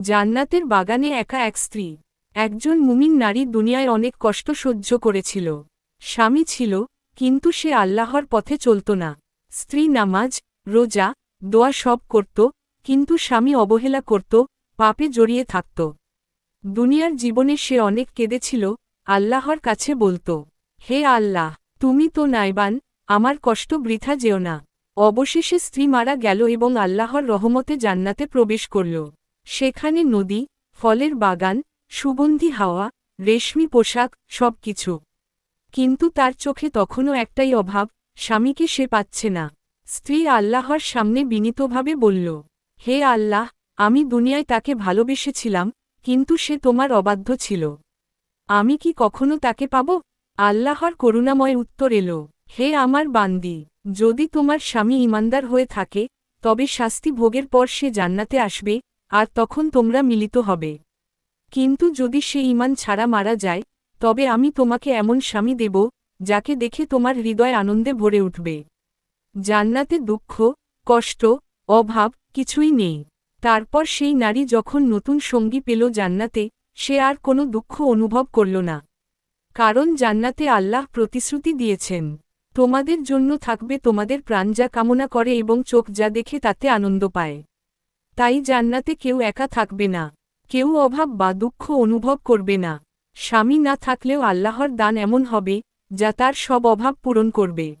জান্নাতের বাগানে একা এক স্ত্রী, একজন মুমিন নারী দুনিয়ায় অনেক কষ্ট সহ্য করেছিল। স্বামী ছিল, কিন্তু সে আল্লাহর পথে চলত না। স্ত্রী নামাজ, রোজা, দোয়া সব করত, কিন্তু স্বামী অবহেলা করত, পাপে জড়িয়ে থাকত। দুনিয়ার জীবনে সে অনেক কেঁদেছিল, আল্লাহর কাছে বলত, হে আল্লাহ, তুমি তো নাইবান, আমার কষ্ট বৃথা যেও না। অবশেষে স্ত্রী মারা গেল এবং আল্লাহর রহমতে জান্নাতে প্রবেশ করল। সেখানে নদী, ফলের বাগান, সুগন্ধি হাওয়া, রেশমি পোশাক সব কিছু কিন্তু তার চোখে তখনও একটাই অভাব, স্বামীকে সে পাচ্ছে না। স্ত্রী আল্লাহর সামনে বিনীতভাবে বলল, হে আল্লাহ, আমি দুনিয়ায় তাকে ভালোবেসেছিলাম, কিন্তু সে তোমার অবাধ্য ছিল। আমি কি কখনো তাকে পাব? আল্লাহর করুণাময় উত্তর এলো, হে আমার বান্দি, যদি তোমার স্বামী ইমানদার হয়ে থাকে, তবে শাস্তি ভোগের পর সে জান্নাতে আসবে আর তখন তোমরা মিলিত হবে। কিন্তু যদি সে ইমান ছাড়া মারা যায়, তবে আমি তোমাকে এমন স্বামী দেব, যাকে দেখে তোমার হৃদয় আনন্দে ভরে উঠবে। জান্নাতে দুঃখ, কষ্ট, অভাব কিছুই নেই। তারপর সেই নারী যখন নতুন সঙ্গী পেল জান্নাতে, সে আর কোনো দুঃখ অনুভব করল না। কারণ জান্নাতে আল্লাহ প্রতিশ্রুতি দিয়েছেন, তোমাদের জন্য থাকবে তোমাদের প্রাণ যা কামনা করে এবং চোখ যা দেখে তাতে আনন্দ পায়। তাই জান্নাতে কেউ একা থাকবে না। কেউ অভাব বা দুঃখ অনুভব করবে না। স্বামী না থাকলেও আল্লাহর দান এমন হবে, যা তার সব অভাব পূরণ করবে।